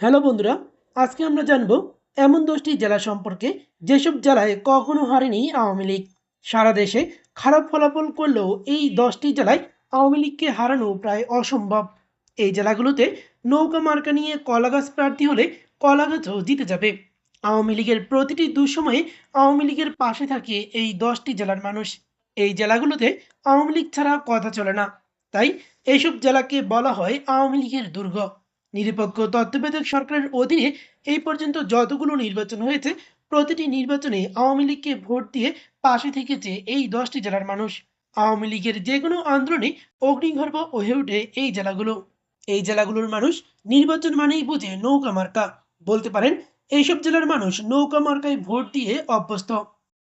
Hello বন্ধুরা, আজকে আমরা জানব এমন দশটি জেলা সম্পর্কে যেসব জেলায় কখনো হারেনি আওয়ামী লীগ। সারা দেশে খারাপ ফলাফল করলেও এই দশটি জেলায় আওয়ামী লীগকে হারানো প্রায় অসম্ভব। এই জেলাগুলোতে নৌকা মার্কা নিয়ে কলাগাছ প্রার্থী হলে কলাগাছও জিতে যাবে। আওয়ামী লীগের প্রতিটি দুঃসময়ে আওয়ামী লীগের পাশে থাকে এই দশটি জেলার মানুষ। এই জেলাগুলোতে আওয়ামী লীগ ছাড়া কথা চলে না। তাই এইসব জেলাকে বলা হয় আওয়ামী লীগের দুর্গ। নিরপেক্ষ তত্ত্বাবধায়ক সরকারের অধীনে এই পর্যন্ত যতগুলো নির্বাচন হয়েছে, প্রতিটি নির্বাচনে আওয়ামী লীগকে ভোট দিয়ে পাশে থেকেছে এই দশটি জেলার মানুষ। আওয়ামী লীগের যে কোনো আন্দোলনে অগ্নিগর্ভ হয়ে ওঠে এই জেলাগুলো। এই জেলাগুলোর মানুষ নির্বাচন মানেই বুঝে নৌকা মার্কা। বলতে পারেন এইসব জেলার মানুষ নৌকা মার্কায় ভোট দিয়ে অভ্যস্ত।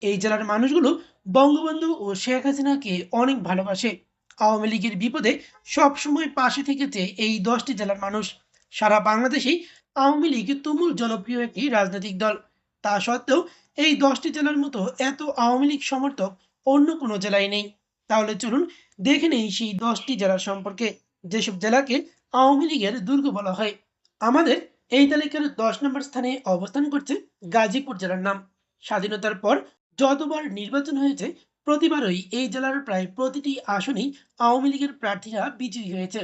এই জেলার মানুষগুলো বঙ্গবন্ধু ও শেখ হাসিনাকে অনেক ভালোবাসে। আওয়ামী লীগের বিপদে সবসময় পাশে থেকেছে এই দশটি জেলার মানুষ। সারা বাংলাদেশেই আওয়ামী লীগ তুমুল জনপ্রিয় একটি রাজনৈতিক দল। তা সত্ত্বেও এই দশটি জেলার মতো এত আওয়ামী লীগ সমর্থক অন্য কোনো জেলায় নেই। তাহলে চলুন দেখে নেই সেই দশটি জেলার সম্পর্কে। যেসব জেলাকে আওয়ামী লীগের দুর্গ বলা হয়, আমাদের এই তালিকার দশ নম্বর স্থানে অবস্থান করছে গাজীপুর জেলার নাম। স্বাধীনতার পর যতবার নির্বাচন হয়েছে, প্রতিবারই এই জেলার প্রায় প্রতিটি আসনেই আওয়ামী লীগের প্রার্থীরা বিজয়ী হয়েছে।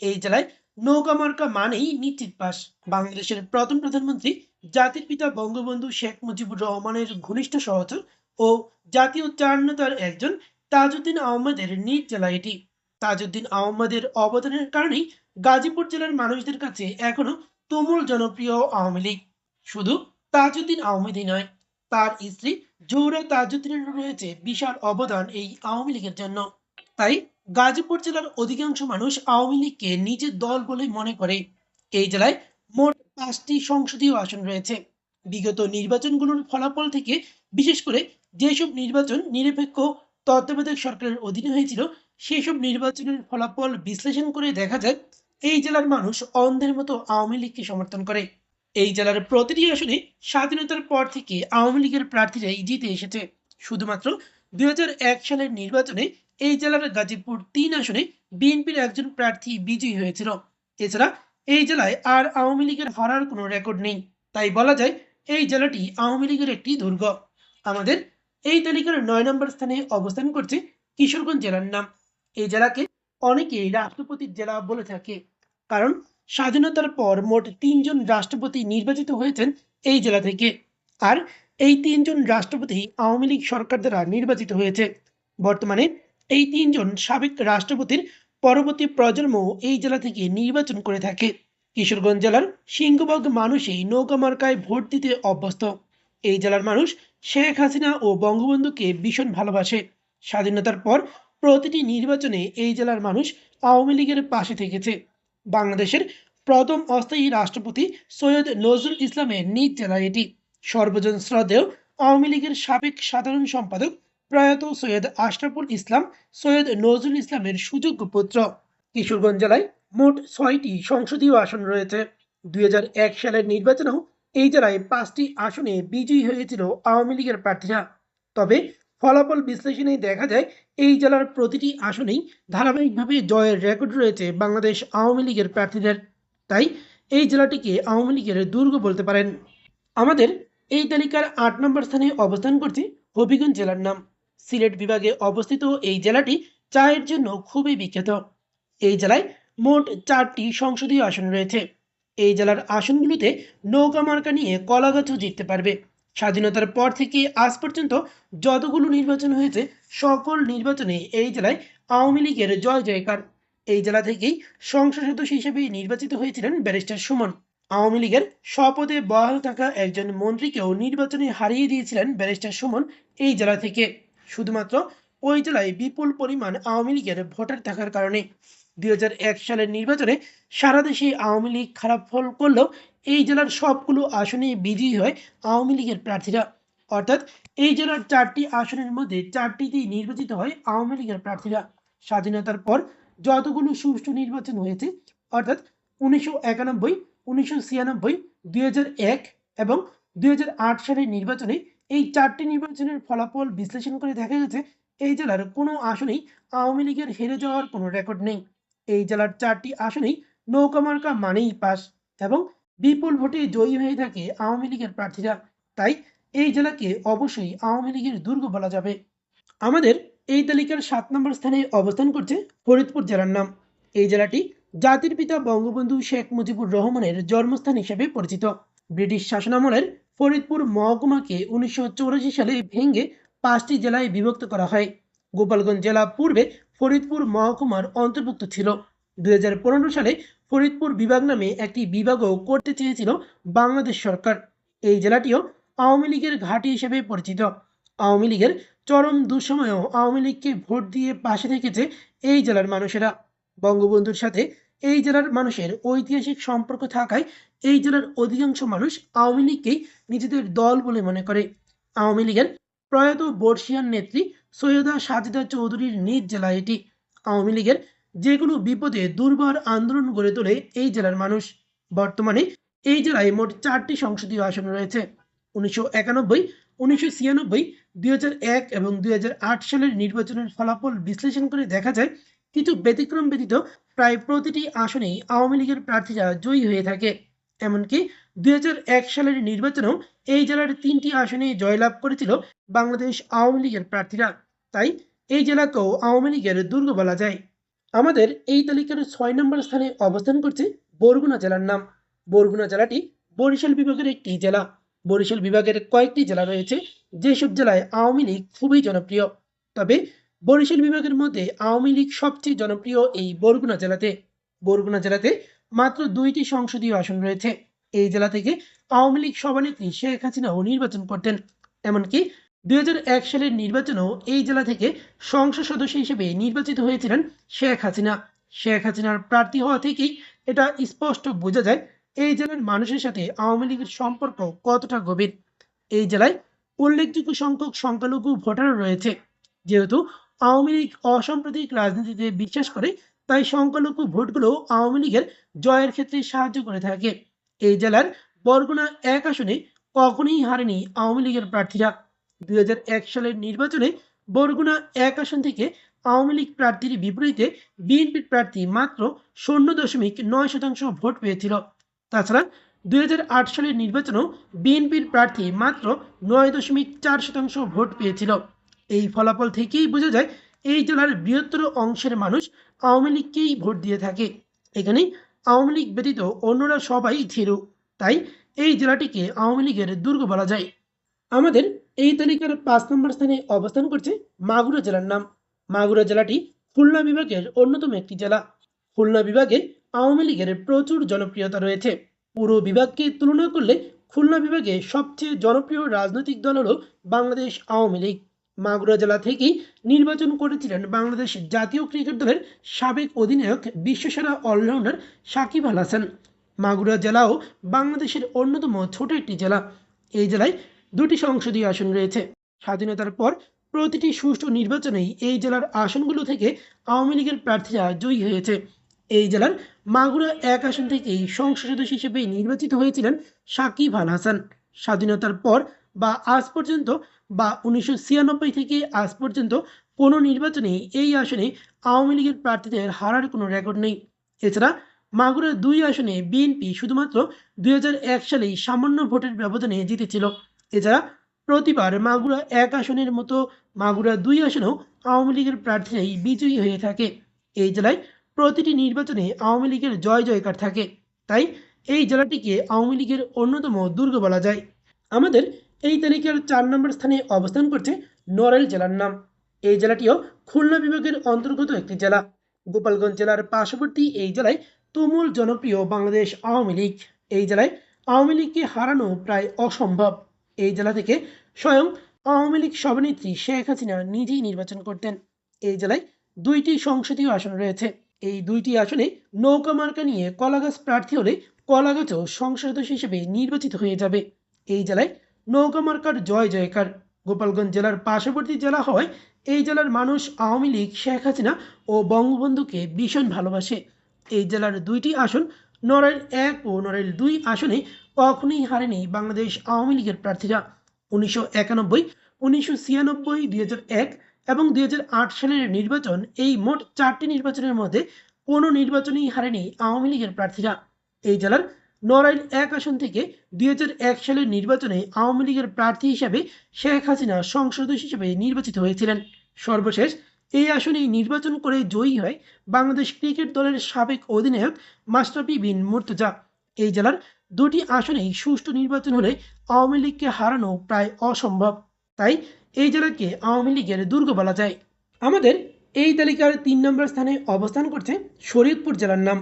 এই জেলায় নৌকা মার্কা মানেই নিশ্চিত পাস। বাংলাদেশের প্রথম প্রধানমন্ত্রী, জাতির পিতা বঙ্গবন্ধু শেখ মুজিবুর রহমানের ঘনিষ্ঠ সহচর ও জাতীয় চারণতার একজন তাজউদ্দিন আহমদের নিজ জেলা এটি। তাজউদ্দিন আহমদের অবদানের কারণেই গাজীপুর জেলার মানুষদের কাছে এখনও তুমুল জনপ্রিয় আওয়ামী লীগ। শুধু তাজউদ্দিন আহমেদই নয়, তার স্ত্রী জোহরা তাজউদ্দিনের রয়েছে বিশাল অবদান এই আওয়ামী লীগের জন্য। তাই গাজীপুর জেলার অধিকাংশ মানুষ আওয়ামী লীগকে নিজের দল বলে মনে করে। এই জেলায় মোট পাঁচটি সংসদীয় আসন রয়েছে। বিগত নির্বাচনগুলোর ফলাফল থেকে বিশেষ করে যেসব নির্বাচন নিরপেক্ষ তত্ত্বাবধায়ক সরকারের অধীনে হয়েছিল, সেসব নির্বাচনের ফলাফল বিশ্লেষণ করে দেখা যায়, এই জেলার মানুষ অন্ধের মতো আওয়ামী লীগকে সমর্থন করে। এই জেলার প্রতিটি আসনে স্বাধীনতার পর থেকে আওয়ামী লীগের প্রার্থীরাই জিতে এসেছে। শুধুমাত্র দুই হাজার এক সালের নির্বাচনে এই জেলার গাজীপুর তিন আসনে বিএনপির একজন প্রার্থী বিজয়ী হয়েছিল। এছাড়া এই জেলায় আর আওয়ামী লীগের হারার কোনো রেকর্ড নেই। তাই বলা যায়, এই জেলাটি আওয়ামী লীগের একটি দুর্গ। আমাদের এই তালিকার নয় নম্বর স্থানে অবস্থান করছে কিশোরগঞ্জ জেলার নাম। এই জেলাকে অনেকেই রাষ্ট্রপতির জেলা বলে থাকে। কারণ স্বাধীনতার পর মোট তিনজন রাষ্ট্রপতি নির্বাচিত হয়েছেন এই জেলা থেকে। আর এই তিনজন রাষ্ট্রপতি আওয়ামী লীগ সরকার দ্বারা নির্বাচিত হয়েছে। বর্তমানে এই তিনজন সাবেক রাষ্ট্রপতির পরবর্তী প্রজন্ম এই জেলা থেকে নির্বাচন করে থাকে। কিশোরগঞ্জ জেলার সিংহভাগ মানুষই নৌকা মার্কায় ভোট দিতে অভ্যস্ত। এই জেলার মানুষ শেখ হাসিনা ও বঙ্গবন্ধুকে ভীষণ ভালোবাসে। স্বাধীনতার পর প্রতিটি নির্বাচনে এই জেলার মানুষ আওয়ামী লীগের পাশে থেকেছে। বাংলাদেশের প্রথম অস্থায়ী রাষ্ট্রপতি সৈয়দ নজরুল ইসলামের নিজ জেলা এটি। সর্বজন শ্রদ্ধেয় আওয়ামী লীগের সাবেক সাধারণ সম্পাদক প্রয়াত সৈয়দ আশরাফুল ইসলাম, সৈয়দ নজরুল ইসলামের সুযোগ্য পুত্র। কিশোরগঞ্জ জেলায় মোট ছয়টি সংসদীয় আসন রয়েছে। দুই হাজার এক সালের নির্বাচনেও এই জেলায় পাঁচটি আসনে বিজয়ী হয়েছিল আওয়ামী লীগের প্রার্থীরা। তবে ফলাফল বিশ্লেষণে দেখা যায়, এই জেলার প্রতিটি আসনেই ধারাবাহিকভাবে জয়ের রেকর্ড রয়েছে বাংলাদেশ আওয়ামী লীগের প্রার্থীদের। তাই এই জেলাটিকে আওয়ামী লীগের দুর্গ বলতে পারেন। আমাদের এই তালিকার আট নম্বর স্থানে অবস্থান করছে হবিগঞ্জ জেলার নাম। সিলেট বিভাগে অবস্থিত এই জেলাটি চায়ের জন্য খুবই বিখ্যাত। এই জেলায় মোট চারটি সংসদীয় আসন রয়েছে। এই জেলার আসনগুলিতে নৌকা মার্কা নিয়ে কলাগাছও জিততে পারবে। স্বাধীনতার পর থেকে আজ পর্যন্ত যতগুলো নির্বাচন হয়েছে, সকল নির্বাচনে এই জেলায় আওয়ামী লীগের জয় জয়কার। এই জেলা থেকেই সংসদ সদস্য হিসেবে নির্বাচিত হয়েছিলেন ব্যারিস্টার সুমন। আওয়ামী লীগের শপথে বহাল থাকা একজন মন্ত্রীকেও নির্বাচনে হারিয়ে দিয়েছিলেন ব্যারিস্টার সুমন এই জেলা থেকে। শুধুমাত্র ওই জেলায় বিপুল পরিমাণ আওয়ামী লীগের ভোটার থাকার কারণে দুই হাজার এক সালের নির্বাচনে সারা দেশে আওয়ামী লীগ খারাপ ফল করলেও এই জেলার সবগুলো আসনে বিজয়ী হয় আওয়ামী লীগের প্রার্থীরা। অর্থাৎ এই জেলার চারটি আসনের মধ্যে চারটিতেই নির্বাচিত হয় আওয়ামী লীগের প্রার্থীরা। স্বাধীনতার পর যতগুলো সুষ্ঠু নির্বাচন হয়েছে, অর্থাৎ উনিশশো একানব্বই, উনিশশো ছিয়ানব্বই, দুই এবং দুই হাজার আট সালের নির্বাচনে এই চারটি নির্বাচনের ফলাফল বিশ্লেষণ করে দেখা গেছে, এই জেলার কোনো আসনেই আওয়ামী লীগের হেরে যাওয়ার কোনো রেকর্ড নেই। এই জেলার চারটি আসনেই নৌকা মার্কা মানেই পাস এবং বিপুল ভোটে জয়ী হয়ে থাকে আওয়ামী লীগের প্রার্থীরা। তাই এই জেলাকে অবশ্যই আওয়ামী লীগের দুর্গ বলা যাবে। আমাদের এই তালিকার সাত নম্বর স্থানে অবস্থান করছে ফরিদপুর জেলার নাম। এই জেলাটি জাতির পিতা বঙ্গবন্ধু শেখ মুজিবুর রহমানের জন্মস্থান হিসেবে পরিচিত। ব্রিটিশ শাসনামলের ফরিদপুর মহকুমাকে উনিশশো সালে ভেঙে পাঁচটি জেলায় বিভক্ত করা হয়। গোপালগঞ্জ জেলা পূর্বে ফরিদপুর মহকুমার অন্তর্ভুক্ত ছিল। দু হাজার পনেরো সালে ফরিদপুর বিভাগ নামে একটি বিভাগও করতে চেয়েছিল বাংলাদেশ সরকার। এই জেলাটিও আওয়ামী লীগের ঘাঁটি হিসেবে পরিচিত। আওয়ামী লীগের চরম দুঃসময়েও আওয়ামী লীগকে ভোট দিয়ে পাশে থেকেছে এই জেলার মানুষেরা। বঙ্গবন্ধুর সাথে এই জেলার মানুষের ঐতিহাসিক সম্পর্ক থাকায় এই জেলার অধিকাংশ মানুষ আওয়ামী লীগকেই নিজেদের দল বলে মনে করে। আওয়ামী লীগের প্রয়াত বর্ষিয়ান নেত্রী সৈয়দা সাজেদা চৌধুরীর নিজ জেলা এটি। আওয়ামী লীগের যে কোনো বিপদে দুর্বার আন্দোলন গড়ে তোলে এই জেলার মানুষ। বর্তমানে এই জেলায় মোট চারটি সংসদীয় আসন রয়েছে। উনিশশো একানব্বই, উনিশশো ছিয়ানব্বই, দুই এবং দুই হাজার আট সালের নির্বাচনের ফলাফল বিশ্লেষণ করে দেখা যায় কিছু ব্যতিক্রম ব্যতীত প্রায় প্রতিটি আসনেই আওয়ামী লীগের প্রার্থীরা জয়ী হয়ে থাকে। এমনকি দুই হাজার এক সালের নির্বাচনেও এই জেলার তিনটি আসনে জয়লাভ করেছিল বাংলাদেশ আওয়ামী লীগের প্রার্থীরা। তাই এই জেলাকেও আওয়ামী লীগের দুর্গ বলা যায়। আমাদের এই তালিকার ছয় নম্বর স্থানে অবস্থান করছে বরগুনা জেলার নাম। বরগুনা জেলাটি বরিশাল বিভাগের একটি জেলা। বরিশাল বিভাগের কয়েকটি জেলা রয়েছে, যেসব জেলায় আওয়ামী লীগ খুবই জনপ্রিয়। তবে বরিশাল বিভাগের মধ্যে আওয়ামী লীগ সবচেয়ে জনপ্রিয় এই বরগুনা জেলাতে। বরগুনা জেলাতে মাত্র দুইটি সংসদীয় আসন রয়েছে। এই জেলা থেকে আওয়ামী লীগ সভানেত্রী শেখ হাসিনাও নির্বাচন করতেন। এমনকি দুই সালের নির্বাচনেও এই জেলা থেকে সংসদ সদস্য হিসেবে নির্বাচিত হয়েছিলেন শেখ হাসিনা। শেখ হাসিনার প্রার্থী হওয়া থেকেই এটা স্পষ্ট বোঝা যায় এই জেলার মানুষের সাথে আওয়ামী লীগের সম্পর্ক কতটা গভীর। এই জেলায় উল্লেখযোগ্য সংখ্যক সংখ্যালঘু ভোটারও রয়েছে। যেহেতু আওয়ামী লীগ অসাম্প্রদায়িক রাজনীতিতে বিশ্বাস করে, তাই সংখ্যালঘু ভোটগুলো আওয়ামী লীগের জয়ের ক্ষেত্রে সাহায্য করে থাকে। এই জেলার বরগুনা এক আসনে কখনোই হারেনি আওয়ামী লীগের প্রার্থীরা। দুই সালের নির্বাচনে বরগুনা এক আসন থেকে আওয়ামী লীগ প্রার্থীর বিপরীতে বিএনপির প্রার্থী মাত্র শূন্য দশমিক নয় শতাংশ ভোট পেয়েছিল। তাছাড়া দুই হাজার আট সালের নির্বাচনেও বিএনপির প্রার্থী মাত্র নয় দশমিক চার শতাংশ ভোট পেয়েছিল। এই ফলাফল থেকেই বোঝা যায় এই জেলার বৃহত্তর অংশের মানুষ আওয়ামী লীগকেই ভোট দিয়ে থাকে। এখানে আওয়ামী লীগ ব্যতীত অন্যরা সবাই থিরু তাই এই জেলাটিকে আওয়ামী লীগের দুর্গ বলা যায়। আমাদের এই তালিকার পাঁচ নম্বর স্থানে অবস্থান করছে মাগুরা জেলার নাম। মাগুরা জেলাটি খুলনা বিভাগের অন্যতম একটি জেলা। খুলনা বিভাগে আওয়ামী লীগের প্রচুর জনপ্রিয়তা রয়েছে। পুরো বিভাগকে তুলনা করলে খুলনা বিভাগে সবচেয়ে জনপ্রিয় রাজনৈতিক দল হল বাংলাদেশ আওয়ামী লীগ। মাগুরা জেলা থেকেই নির্বাচন করেছিলেন বাংলাদেশ জাতীয় ক্রিকেট দলের সাবেক অধিনায়ক, বিশ্বসেরা অলরাউন্ডার সাকিব আল হাসান। মাগুরা জেলাও বাংলাদেশের অন্যতম ছোট একটি জেলা। এই জেলায় দুটি সংসদীয় আসন রয়েছে। স্বাধীনতার পর প্রতিটি সুষ্ঠু নির্বাচনেই এই জেলার আসনগুলো থেকে আওয়ামী লীগের প্রার্থীরা জয়ী হয়েছে। এই জেলার মাগুরা এক আসন থেকেই সংসদ সদস্য হিসেবে নির্বাচিত হয়েছিলেন সাকিব আল হাসান। স্বাধীনতার পর বা আজ পর্যন্ত বা উনিশশো ছিয়ানব্বই থেকে আজ পর্যন্ত কোনো নির্বাচনে এই আসনে আওয়ামী লীগের প্রার্থীদের হারার কোনো রেকর্ড নেই। এছাড়া মাগুরা দুই আসনে বিএনপি শুধুমাত্র দুই সালেই সামান্য ভোটের ব্যবধানে জিতেছিল। এছাড়া প্রতিবার মাগুরা এক আসনের মতো মাগুরা দুই আসনেও আওয়ামী লীগের প্রার্থীরাই বিজয়ী হয়ে থাকে। এই জেলায় প্রতিটি নির্বাচনে আওয়ামী লীগের জয় জয়কার থাকে। তাই এই জেলাটিকে আওয়ামী লীগের অন্যতম দুর্গ বলা যায়। আমাদের এই তালিকার চার নম্বর স্থানে অবস্থান করছে নড়াইল জেলার নাম। এই জেলাটিও খুলনা বিভাগের অন্তর্গত একটি জেলা। গোপালগঞ্জ জেলার পার্শ্ববর্তী এই জেলায় তুমুল জনপ্রিয় বাংলাদেশ আওয়ামী লীগ। এই জেলায় আওয়ামী লীগকে হারানো প্রায় অসম্ভব। এই জেলা থেকে স্বয়ং আওয়ামী লীগ সভানেত্রী শেখ হাসিনা নিজেই নির্বাচন করতেন। এই জেলায় দুইটি সংসদীয় আসন রয়েছে। এই দুইটি আসনে নৌকা মার্কা নিয়ে কলাগাছ প্রার্থী হলে কলাগাছও সংসদ হিসেবে নির্বাচিত হয়ে যাবে। এই জেলায় নৌকা মার্কার জয় জয়কার। গোপালগঞ্জ জেলার পার্শ্ববর্তী জেলা হয়, এই জেলার মানুষ আওয়ামী লীগ, শেখ হাসিনা ও বঙ্গবন্ধুকে ভীষণ ভালোবাসে। এই জেলার দুইটি আসন, নড়াইল এক ও নড়াইল দুই আসনে কখনোই হারেনি বাংলাদেশ আওয়ামী লীগের প্রার্থীরা। উনিশশো একানব্বই, উনিশশো ছিয়ানব্বই, দুই এক এবং দুই হাজার আট সালের নির্বাচন, এই মোট চারটি নির্বাচনের মধ্যে কোনো নির্বাচনেই হারেনি আওয়ামী লীগের প্রার্থীরা। এই জেলার নড়াইল এক আসন থেকে দুই হাজার এক সালের নির্বাচনে আওয়ামী লীগের প্রার্থী হিসাবে শেখ হাসিনা সংসদ হিসেবে নির্বাচিত হয়েছিলেন। সর্বশেষ এই আসনে নির্বাচন করে জয়ী হয় বাংলাদেশ ক্রিকেট দলের সাবেক অধিনায়ক মাস্টারপি বিন মুর্তজা। এই জেলার দুটি আসনেই সুষ্ঠু নির্বাচন হলে আওয়ামী লীগকে হারানো প্রায় অসম্ভব। তাই এই জেলাকে আওয়ামী লীগের দুর্গ বলা যায়। আমাদের এই তালিকার তিন নম্বর স্থানে অবস্থান করছে শরীয়তপুর জেলার নাম।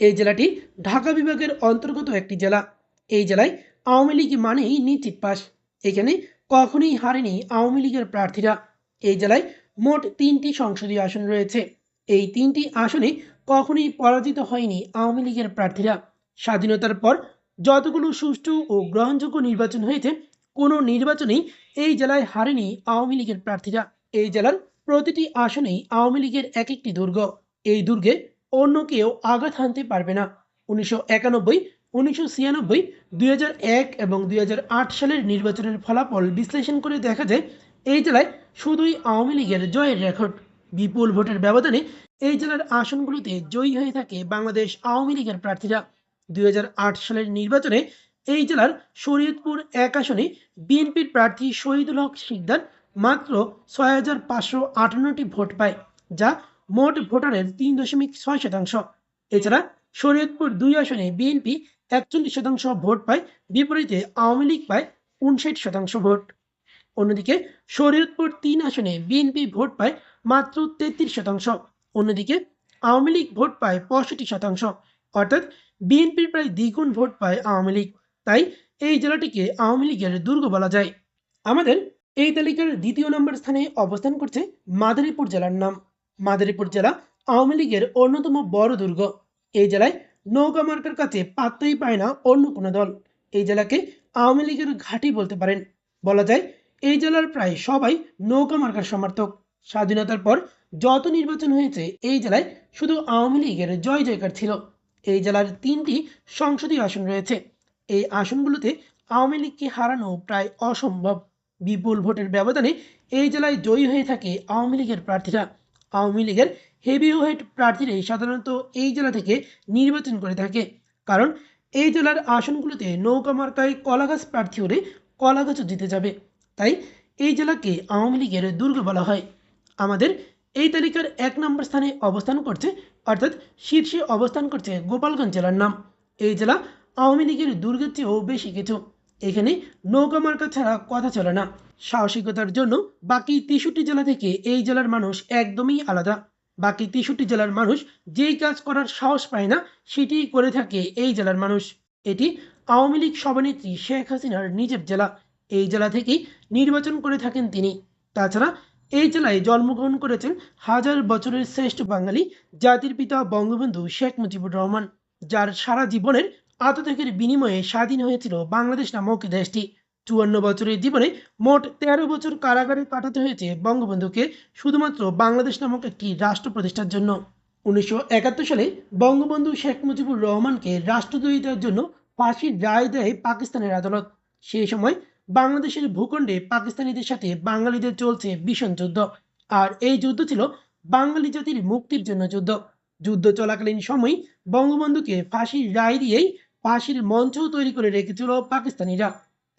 এই জেলাটি ঢাকা বিভাগের অন্তর্গত একটি জেলা। এই জেলায় আওয়ামী লীগ মানেই নিশ্চিত পাস। এখানে কখনোই হারেনি আওয়ামী লীগের প্রার্থীরা। এই জেলায় মোট তিনটি সংসদীয় আসন রয়েছে। এই তিনটি আসনে কখনোই পরাজিত হয়নি আওয়ামী লীগের প্রার্থীরা। স্বাধীনতার পর যতগুলো সুষ্ঠু ও গ্রহণযোগ্য নির্বাচন হয়েছে, কোনো নির্বাচনেই এই জেলায় হারেনি আওয়ামী লীগের প্রার্থীরা। এই জেলার প্রতিটি আসনেই আওয়ামী লীগের এক একটি দুর্গ। এই দুর্গে অন্য কেউ আঘাত হানতে পারবে না। উনিশশো একানব্বই, উনিশশো ছিয়ানব্বই, দুই এক এবং দুই হাজার আট সালের নির্বাচনের ফলাফল বিশ্লেষণ করে দেখা যায়, এই জেলায় শুধুই আওয়ামী লীগের জয়ের রেকর্ড। বিপুল ভোটের ব্যবধানে এই জেলার আসনগুলোতে জয়ী হয়ে থাকে বাংলাদেশ আওয়ামী লীগের প্রার্থীরা। দুই হাজার আট সালের নির্বাচনে এই জেলার শরীয়তপুর এক আসনে বিএনপির প্রার্থী শহীদুল হক শিকদার মাত্র ছয় হাজার পাঁচশো আটান্নটি ভোট পায়, যা মোট ভোটারের তিন দশমিক ছয় শতাংশ। এছাড়া শরীয়তপুর দুই আসনে বিএনপি একচল্লিশ শতাংশ ভোট পায়, বিপরীতে আওয়ামী লীগ পায় উনষাট শতাংশ ভোট। অন্যদিকে শরীয়তপুর তিন আসনে বিএনপি ভোট পায় মাত্র তেত্রিশ শতাংশ। অন্যদিকে আওয়ামী লীগ ভোট পায় পঁয়ষট্টি শতাংশ। অর্থাৎ বিএনপির প্রায় দ্বিগুণ ভোট পায় আওয়ামী লীগ। তাই এই জেলাটিকে আওয়ামী লীগের দুর্গ বলা যায়। আমাদের এই তালিকার দ্বিতীয় নম্বর স্থানে অবস্থান করছে মাদারীপুর জেলার নাম। মাদারীপুর জেলা আওয়ামী লীগের অন্যতম বড় দুর্গ। এই জেলায় নৌকা মার্কার কাছে পাত্তাই পায় না অন্য কোনো দল। এই জেলাকে আওয়ামী লীগের ঘাঁটি বলতে পারেন। বলা যায়, এই জেলার প্রায় সবাই নৌকা মার্কার সমর্থক। স্বাধীনতার পর যত নির্বাচন হয়েছে, এই জেলায় শুধু আওয়ামী লীগের জয় জয়কার ছিল। এই জেলার তিনটি সংসদীয় আসন রয়েছে। এই আসনগুলোতে আওয়ামী লীগকে হারানো প্রায় অসম্ভব। বিপুল ভোটের ব্যবধানে এই জেলায় জয়ী হয়ে থাকে আওয়ামী লীগের প্রার্থীরা। আওয়ামী লীগের হেভিওয়েট প্রার্থীরাই সাধারণত এই জেলা থেকে নির্বাচন করে থাকে। কারণ এই জেলার আসনগুলোতে নৌকা মার্কায় কলাগাছ প্রার্থী হলে কলাগাছও জিতে যাবে। তাই এই জেলাকে আওয়ামী লীগের দুর্গ বলা হয়। আমাদের এই তালিকার এক নম্বর স্থানে অবস্থান করছে, অর্থাৎ শীর্ষে অবস্থান করছে গোপালগঞ্জ জেলার নাম। এই জেলা আওয়ামী লীগের দুর্গের চেয়েও বেশি কিছু। এখানে নৌকা মার্কা ছাড়া কথা চলে না। সাহসিকতার জন্য বাকি তেষট্টি জেলা থেকে এই জেলার মানুষ একদমই আলাদা। বাকি তেষট্টি জেলার মানুষ যেই কাজ করার সাহস পায় না সেটিই করে থাকে এই জেলার মানুষ। এটি আওয়ামী লীগ সভানেত্রী শেখ হাসিনার নিজের জেলা। এই জেলা থেকেই নির্বাচন করে থাকেন তিনি। তাছাড়া এই জেলায় জন্মগ্রহণ করেছেন হাজার বছরের শ্রেষ্ঠ বাঙালি জাতির পিতা বঙ্গবন্ধু শেখ মুজিবুর রহমান, যার সারা জীবনের আত্মত্যাগের বিনিময়ে স্বাধীন হয়েছিল বাংলাদেশ নামক দেশটি। চুয়ান্ন বছরের জীবনে মোট তেরো বছর কারাগারে কাটাতে হয়েছে বঙ্গবন্ধুকে, শুধুমাত্র বাংলাদেশ নামক একটি রাষ্ট্র প্রতিষ্ঠার জন্য। উনিশশো একাত্তর সালে বঙ্গবন্ধু শেখ মুজিবুর রহমানকে রাষ্ট্রদ্রোহিতার জন্য ফাঁসির রায় দেয় পাকিস্তানের আদালত। সেই সময় বাংলাদেশের ভূখণ্ডে পাকিস্তানিদের সাথে বাঙালিদের চলছে ভীষণ যুদ্ধ। আর এই যুদ্ধ ছিল বাঙালি জাতির মুক্তির জন্য যুদ্ধ। যুদ্ধ চলাকালীন সময় বঙ্গবন্ধুকে ফাঁসির রায় দিয়েই ফাঁসির মঞ্চও তৈরি করে রেখেছিল পাকিস্তানিরা।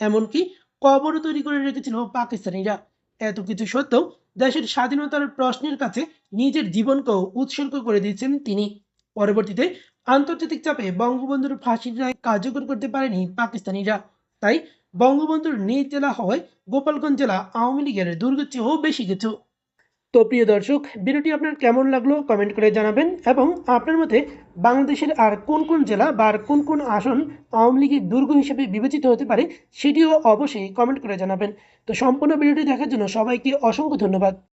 এমনকি কবরও তৈরি করে রেখেছিল পাকিস্তানিরা। এত কিছু সত্ত্বেও দেশের স্বাধীনতার প্রশ্নের কাছে নিজের জীবনকেও উৎসর্গ করে দিয়েছেন তিনি। পরবর্তীতে আন্তর্জাতিক চাপে বঙ্গবন্ধুর ফাঁসির রায় কার্যকর করতে পারেনি পাকিস্তানিরা। তাই বঙ্গবন্ধুর নিজ জেলা হওয়ায় গোপালগঞ্জ জেলা আওয়ামী লীগের দুর্গের চেয়েও বেশি কিছু তো প্রিয় দর্শক, ভিডিওটি আপনার কেমন লাগল কমেন্ট করে জানাবেন এবং আপনার মতে বাংলাদেশের আর কোন কোন জেলা বা আর কোন কোন আসন আওয়ামী লীগের দুর্গ হিসেবে বিবেচিত হতে পারে সেটিও অবশ্যই কমেন্ট করে জানাবেন। তো সম্পূর্ণ ভিডিওটি দেখার জন্য সবাইকে অসংখ্য ধন্যবাদ।